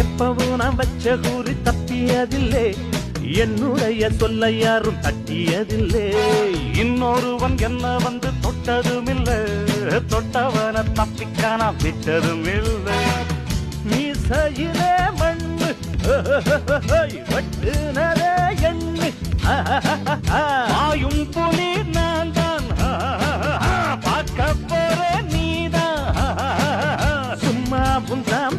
எப்பவும் நான் வச்ச கூறி தப்பியதில்லை. என்னுடைய சொல்ல யாரும் தட்டியதில்லை. இன்னொருவன் என்ன வந்து தொட்டதும் இல்லை தொட்டவன தப்பிக்க நான் விட்டதும் இல்லை நீ மீசையிலே மண்ணு வெட்டுனதே எண்ணு. ஆயும் புலி நான் தான் பார்க்க போற நீதான். சும்மா புந்தாம்